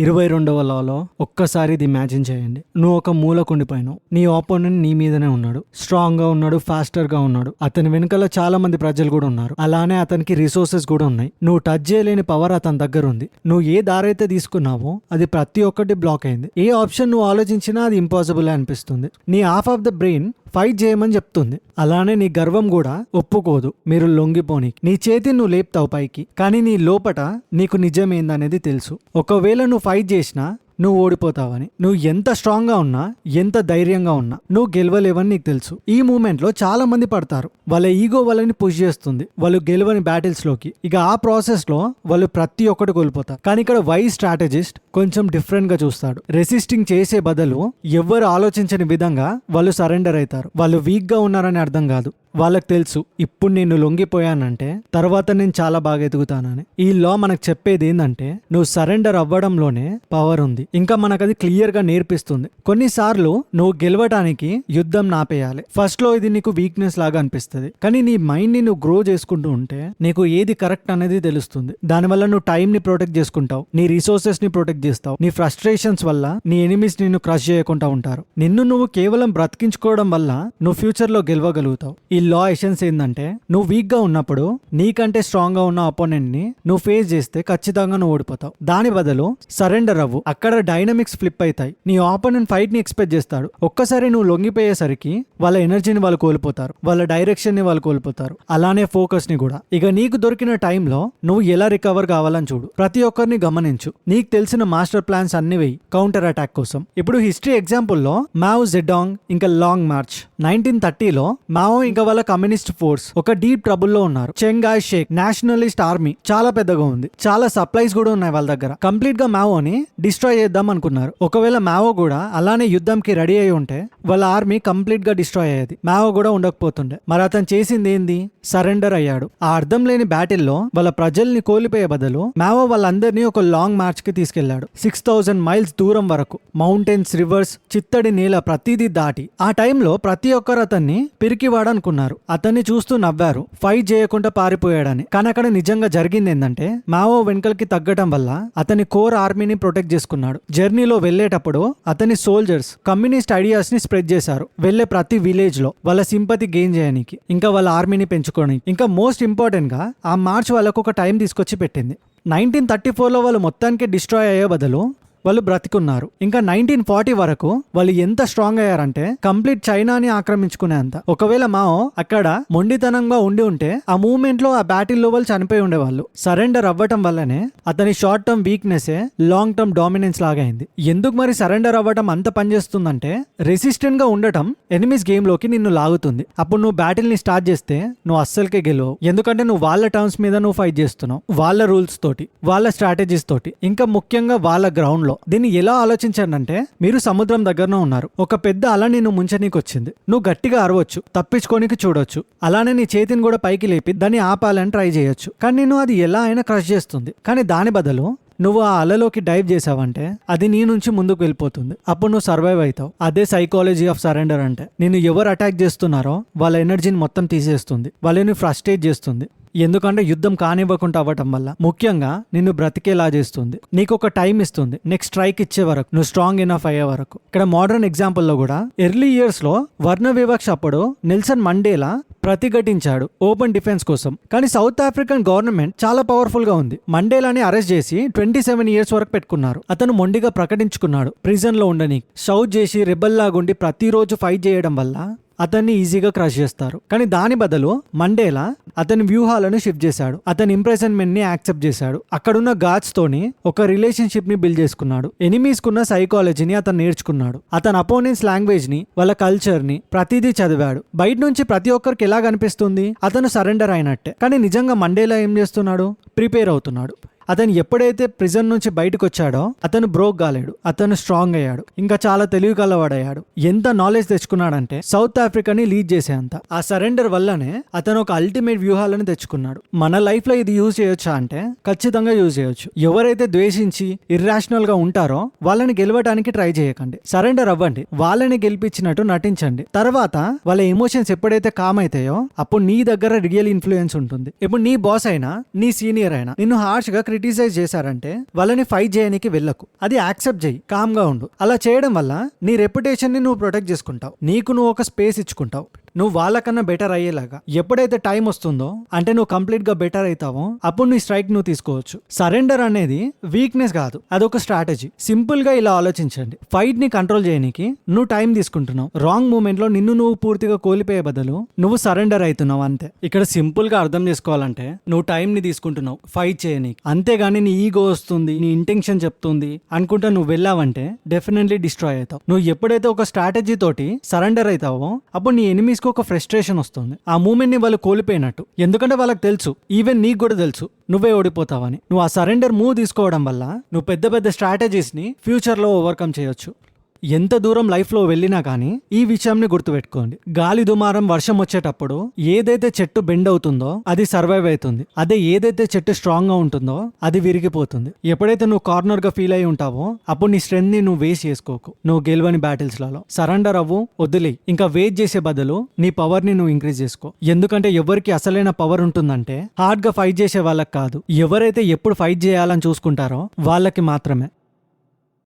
ఇరవై రెండవ లాలో ఒక్కసారి ఇది ఇమాజిన్ చేయండి. నువ్వు ఒక మూల మూలకుండిపోయినావు. నీ ఆపోనెంట్ నీ మీదనే ఉన్నాడు. స్ట్రాంగ్గా ఉన్నాడు ఫాస్టర్గా ఉన్నాడు. అతని వెనుకల చాలా మంది ప్రజలు కూడా ఉన్నారు. అలానే అతనికి రిసోర్సెస్ కూడా ఉన్నాయి. నువ్వు టచ్ చేయలేని పవర్ అతని దగ్గర ఉంది. నువ్వు ఏ దారైతే తీసుకున్నావో అది ప్రతి ఒక్కటి బ్లాక్ అయింది. ఏ ఆప్షన్ నువ్వు ఆలోచించినా అది ఇంపాసిబుల్ అనిపిస్తుంది. నీ half of the brain fight చేయమని చెప్తుంది. అలానే నీ గర్వం కూడా ఒప్పుకోదు. మీరు లొంగిపోని. నీ చేతి నువ్వు లేపుతావు పైకి. కానీ నీ లోపట నీకు నిజమేందనేది తెలుసు. ఒకవేళ నువ్వు ఫైట్ చేసినా నువ్వు ఓడిపోతావని నువ్వు ఎంత స్ట్రాంగ్గా ఉన్నా ఎంత ధైర్యంగా ఉన్నా నువ్వు గెలవలేవని నీకు తెలుసు. ఈ మూమెంట్లో చాలా మంది పడతారు. వాళ్ళ ఈగో వాళ్ళని పుష్ చేస్తుంది. వాళ్ళు గెలవని బ్యాటిల్స్లోకి. ఇక ఆ ప్రాసెస్లో వాళ్ళు ప్రతి ఒక్కటి కోల్పోతారు. కానీ ఇక్కడ వై స్ట్రాటజిస్ట్ కొంచెం డిఫరెంట్గా చూస్తాడు. రెసిస్టింగ్ చేసే బదులు ఎవ్వరు ఆలోచించని విధంగా వాళ్ళు సరెండర్ అవుతారు. వాళ్ళు వీక్గా ఉన్నారని అర్థం కాదు. వాళ్ళకి తెలుసు ఇప్పుడు నేను లొంగిపోయానంటే తర్వాత నేను చాలా బాగా ఎదుగుతానని. ఈ లా మనకు చెప్పేది ఏంటంటే నువ్వు సరెండర్ అవ్వడంలోనే పవర్ ఉంది. ఇంకా మనకు అది క్లియర్గా నేర్పిస్తుంది. కొన్నిసార్లు నువ్వు గెలవడానికి యుద్ధం నాపేయాలి. ఫస్ట్లో ఇది నీకు వీక్నెస్ లాగా అనిపిస్తుంది. కానీ నీ మైండ్ని నువ్వు గ్రో చేసుకుంటూ ఉంటే నీకు ఏది కరెక్ట్ అనేది తెలుస్తుంది. దానివల్ల నువ్వు టైం ని ప్రొటెక్ట్ చేసుకుంటావు. నీ రిసోర్సెస్ని ప్రొటెక్ట్ చేస్తావు. నీ ఫ్రస్ట్రేషన్స్ వల్ల నీ ఎనిమిస్ నిన్ను క్రష్ చేయకుండా ఉంటారు. నిన్ను నువ్వు కేవలం బ్రతికించుకోవడం వల్ల నువ్వు ఫ్యూచర్లో గెలవగలుగుతావు. ఈ లా ఎషన్స్ ఏంటంటే నువ్వు వీక్గా ఉన్నప్పుడు నీకంటే స్ట్రాంగ్గా ఉన్న అపోనెంట్ని నువ్వు ఫేస్ చేస్తే ఖచ్చితంగా నువ్వు ఓడిపోతావు. దాని బదులు సరెండర్ అవ్వు. అక్కడ డైనమిక్స్ ఫ్లిప్ అవుతాయి నీ ఆపోనెంట్ ఫైట్ని ఎక్స్పెక్ట్ చేస్తాడు. ఒక్కసారి నువ్వు లొంగిపోయేసరికి వాళ్ళ ఎనర్జీని వాళ్ళు కోల్పోతారు. వాళ్ళ డైరెక్షన్ని వాళ్ళు కోల్పోతారు. అలానే ఫోకస్ని కూడా. ఇక నీకు దొరికిన టైంలో నువ్వు ఎలా రికవర్ కావాలని చూడు. ప్రతి ఒక్కరిని గమనించు. నీకు తెలిసిన మాస్టర్ ప్లాన్స్ అన్ని వెయ్యి కౌంటర్ అటాక్ కోసం. ఇప్పుడు హిస్టరీ ఎగ్జాంపుల్లో మావ్ జెడాంగ్ ఇంకా లాంగ్ మార్చ్. నైన్టీన్ థర్టీలో మావో ఇంకా వాళ్ళ కమ్యూనిస్ట్ ఫోర్స్ ఒక డీప్ ట్రబుల్లో ఉన్నారు. చెంగాయ్ షేక్ నేషనలిస్ట్ ఆర్మీ చాలా పెద్దగా ఉంది. చాలా సప్లైస్ కూడా ఉన్నాయి వాళ్ళ దగ్గర. కంప్లీట్గా మావోని డిస్ట్రాయ్ చేద్దాం అనుకున్నారు. ఒకవేళ మావో కూడా అలానే యుద్ధంకి రెడీ అయి ఉంటే వాళ్ళ ఆర్మీ కంప్లీట్గా డిస్ట్రాయ్ అయ్యేది. మావో కూడా ఉండకపోతుండే. మరి అతను చేసింది ఏంది? సరెండర్ అయ్యాడు. ఆ అర్థం లేని బ్యాటిల్లో వాళ్ళ ప్రజల్ని కోల్పోయే బదులు మావో వాళ్ళందరినీ ఒక లాంగ్ మార్చ్కి తీసుకెళ్ళాడు. సిక్స్ థౌసండ్ మైల్స్ దూరం వరకు. మౌంటైన్స్ రివర్స్ చిత్తడి నేల ప్రతిదీ దాటి. ఆ టైంలో ప్రతి ఒక్కరు అతన్ని పిరికివాడనుకున్నారు. అతన్ని చూస్తూ నవ్వారు. ఫైట్ చేయకుండా పారిపోయాడని. కానీ అక్కడ నిజంగా జరిగింది ఏంటంటే మావో వెనుకలకి తగ్గటం వల్ల అతని కోర్ ఆర్మీని ప్రొటెక్ట్ చేసుకున్నాడు. జర్నీలో వెళ్ళేటప్పుడు అతని సోల్జర్స్ కమ్యూనిస్ట్ ఐడియాస్ని స్ప్రెడ్ చేశారు. వెళ్ళే ప్రతి విలేజ్లో వాళ్ళ సింపతి గెయిన్ చేయడానికి ఇంకా వాళ్ళ ఆర్మీని పెంచుకోవడానికి. ఇంకా మోస్ట్ ఇంపార్టెంట్గా ఆ మార్చ్ వాళ్ళకు ఒక టైం తీసుకొచ్చి పెట్టింది. నైన్టీన్ థర్టీ ఫోర్లో వాళ్ళు మొత్తానికి డిస్ట్రాయ్ అయ్యే బదులు వాళ్ళు బ్రతికున్నారు. ఇంకా నైన్టీన్ ఫార్టీ వరకు వాళ్ళు ఎంత స్ట్రాంగ్ అయ్యారంటే కంప్లీట్ చైనాని ఆక్రమించుకునేంత ఒకవేళ మాओ అక్కడ మొండితనంగా ఉండి ఉంటే ఆ మూమెంట్లో ఆ బ్యాటిల్లో వాళ్ళు చనిపోయి ఉండేవాళ్ళు. సరెండర్ అవ్వటం వల్లనే అతని short term weakness long term dominance లాగా అయింది. ఎందుకు మరి సరెండర్ అవ్వటం అంత పనిచేస్తుందంటే రెసిస్టెంట్గా ఉండటం ఎనిమిస్ గేమ్లోకి నిన్ను లాగుతుంది. అప్పుడు నువ్వు బ్యాటిల్ని స్టార్ట్ చేస్తే నువ్వు అస్సలకే గెలవు ఎందుకంటే నువ్వు వాళ్ళ టర్మ్స్ మీద నువ్వు ఫైట్ చేస్తున్నావు. వాళ్ళ రూల్స్ తోటి వాళ్ళ స్ట్రాటజీస్ తోటి. ఇంకా ముఖ్యంగా వాళ్ళ గ్రౌండ్ లో దీన్ని ఎలా ఆలోచించానంటే మీరు సముద్రం దగ్గరనే ఉన్నారు. ఒక పెద్ద అల నిన్ను ముంచనీకి వచ్చింది నువ్వు గట్టిగా అరవచ్చు తప్పించుకోనికి చూడొచ్చు. అలానే నీ చేతిని కూడా పైకి లేపి దాన్ని ఆపాలని ట్రై చేయొచ్చు. కానీ నేను అది ఎలా అయినా క్రష్ చేస్తుంది. కానీ దాని బదులు నువ్వు ఆ అలలోకి డైవ్ చేసావంటే అది నీ నుంచి ముందుకు వెళ్ళిపోతుంది. అప్పుడు నువ్వు సర్వైవ్ అవుతావు. అదే సైకాలజీ ఆఫ్ సరెండర్ అంటే నేను ఎవరు అటాక్ చేస్తున్నారో వాళ్ళ ఎనర్జీని మొత్తం తీసేస్తుంది. వాళ్ళని ఫ్రస్ట్రేట్ చేస్తుంది. ఎందుకంటే యుద్ధం కానివ్వకుండా అవ్వటం వల్ల ముఖ్యంగా నిన్ను బ్రతికేలా చేస్తుంది. నీకు ఒక టైం ఇస్తుంది. నెక్స్ట్ స్ట్రైక్ ఇచ్చే వరకు నువ్వు స్ట్రాంగ్ ఇనఫ్ అయ్యే వరకు. ఇక్కడ మోడర్న్ ఎగ్జాంపుల్లో కూడా ఎర్లీ ఇయర్స్లో వర్ణ వివక్ష అప్పుడు నెల్సన్ మండేలా ప్రతిఘటించాడు ఓపెన్ డిఫెన్స్ కోసం. కానీ సౌత్ ఆఫ్రికన్ గవర్నమెంట్ చాలా పవర్ఫుల్గా ఉంది. మండేలాని అరెస్ట్ చేసి ట్వంటీ ట్వంటీ సెవెన్ ఇయర్స్ వరకు పెట్టుకున్నారు. అతను మొండిగా ప్రకటించుకున్నాడు. ప్రిజన్లో ఉండని షౌట్ చేసి రెబల్లాగుండి ప్రతిరోజు ఫైట్ చేయడం వల్ల అతన్ని ఈజీగా క్రష్ చేస్తారు. కానీ దాని బదులు మండేలా అతని వ్యూహాలను షిఫ్ట్ చేశాడు. అతని ఇంప్రెషన్మెంట్ని యాక్సెప్ట్ చేశాడు. అక్కడున్న గాడ్స్ తోని ఒక రిలేషన్షిప్ని బిల్డ్ చేసుకున్నాడు. ఎనిమీస్ కున్న సైకాలజీని అతను నేర్చుకున్నాడు. అతని అపోనెంట్స్ లాంగ్వేజ్ని వాళ్ళ కల్చర్ని ప్రతిదీ చదివాడు. బయట నుంచి ప్రతి ఒక్కరికి ఎలా కనిపిస్తుంది? అతను సరెండర్ అయినట్టే. కానీ నిజంగా మండేలా ఏం చేస్తున్నాడు? ప్రిపేర్ అవుతున్నాడు. అతను ఎప్పుడైతే ప్రిజన్ నుంచి బయటకు వచ్చాడో అతను బ్రోక్ కాలేడు అతను స్ట్రాంగ్ అయ్యాడు. ఇంకా చాలా తెలివి కలవాడయ్యాడు. ఎంత నాలెడ్జ్ తెచ్చుకున్నాడంటే సౌత్ ఆఫ్రికాని లీడ్ చేసేంత. ఆ సరెండర్ వల్లనే అతను ఒక అల్టిమేట్ వ్యూహాలను తెచ్చుకున్నాడు. మన లైఫ్లో ఇది యూజ్ చేయొచ్చా అంటే ఖచ్చితంగా యూజ్ చేయొచ్చు. ఎవరైతే ద్వేషించి ఇర్రాషనల్గా ఉంటారో వాళ్ళని గెలవడానికి ట్రై చేయకండి. సరెండర్ అవ్వండి. వాళ్ళని గెలిపించినట్టు నటించండి. తర్వాత వాళ్ళ ఎమోషన్స్ ఎప్పుడైతే కామ్ అవుతాయో అప్పుడు నీ దగ్గర రియల్ ఇన్ఫ్లుయెన్స్ ఉంటుంది. ఇప్పుడు నీ బాస్ అయినా నీ సీనియర్ అయినా నిన్ను హార్ష్గా క్రిటిసైజ్ చేశారంటే వాళ్ళని ఫైట్ చేయడానికి వెళ్ళకు. అది యాక్సెప్ట్ చేయి. కామ్గా ఉండు. అలా చేయడం వల్ల నీ రెప్యుటేషన్ని నువ్వు ప్రొటెక్ట్ చేసుకుంటావు. నీకు నువ్వు ఒక స్పేస్ ఇచ్చుకుంటావు. నువ్వు వాళ్ళకన్నా బెటర్ అయ్యేలాగా. ఎప్పుడైతే టైం వస్తుందో అంటే నువ్వు కంప్లీట్గా బెటర్ అవుతావో అప్పుడు నీ స్ట్రైక్ నువ్వు తీసుకోవచ్చు. సరెండర్ అనేది వీక్నెస్ కాదు. అదొక స్ట్రాటజీ సింపుల్గా ఇలా ఆలోచించండి. ఫైట్ని కంట్రోల్ చేయడానికి నువ్వు టైం తీసుకుంటున్నావు. రాంగ్ మూమెంట్లో నిన్ను నువ్వు పూర్తిగా కోల్పోయే బదులు నువ్వు సరెండర్ అవుతున్నావు అంతే. ఇక్కడ సింపుల్గా అర్థం చేసుకోవాలంటే నువ్వు టైం ని తీసుకుంటున్నావు. ఫైట్ చేయనీకి. అంతేగాని నీ ఈగో వస్తుంది నీ ఇంటెన్షన్ చెప్తుంది అనుకుంటా నువ్వు వెళ్ళావంటే డెఫినెట్లీ డిస్ట్రాయ్ అవుతావు. నువ్వు ఎప్పుడైతే ఒక స్ట్రాటజీ తోటి సరెండర్ అవుతావో అప్పుడు నీ ఎనిమీస్కి ఒక ఫ్రస్ట్రేషన్ వస్తుంది. ఆ మూమెంట్ని వాళ్ళు కోల్పోయినట్టు. ఎందుకంటే వాళ్ళకి తెలుసు ఈవెన్ నీకు కూడా తెలుసు నువ్వే ఓడిపోతావని. నువ్వు ఆ సరెండర్ మూవ్ తీసుకోవడం వల్ల నువ్వు పెద్ద పెద్ద స్ట్రాటజీస్ని ఫ్యూచర్లో ఓవర్కమ్ చేయొచ్చు. ఎంత దూరం లైఫ్లో వెళ్ళినా కానీ ఈ విషయంని గుర్తుపెట్టుకోండి. గాలి దుమారం వర్షం వచ్చేటప్పుడు ఏదైతే చెట్టు బెండ్ అవుతుందో అది సర్వైవ్ అవుతుంది. అదే ఏదైతే చెట్టు స్ట్రాంగ్గా ఉంటుందో అది విరిగిపోతుంది. ఎప్పుడైతే నువ్వు కార్నర్గా ఫీల్ అయి ఉంటావో అప్పుడు నీ స్ట్రెంత్ని నువ్వు వేస్ట్ చేసుకోకు. నువ్వు గెలవని బ్యాటిల్స్లలో సరెండర్ అవ్వు వదిలే ఇంకా వెయిట్ చేసే బదులు నీ పవర్ని నువ్వు ఇంక్రీజ్ చేసుకో. ఎందుకంటే ఎవరికి అసలైన పవర్ ఉంటుందంటే హార్డ్గా ఫైట్ చేసే వాళ్ళకి కాదు. ఎవరైతే ఎప్పుడు ఫైట్ చేయాలని చూసుకుంటారో వాళ్ళకి మాత్రమే.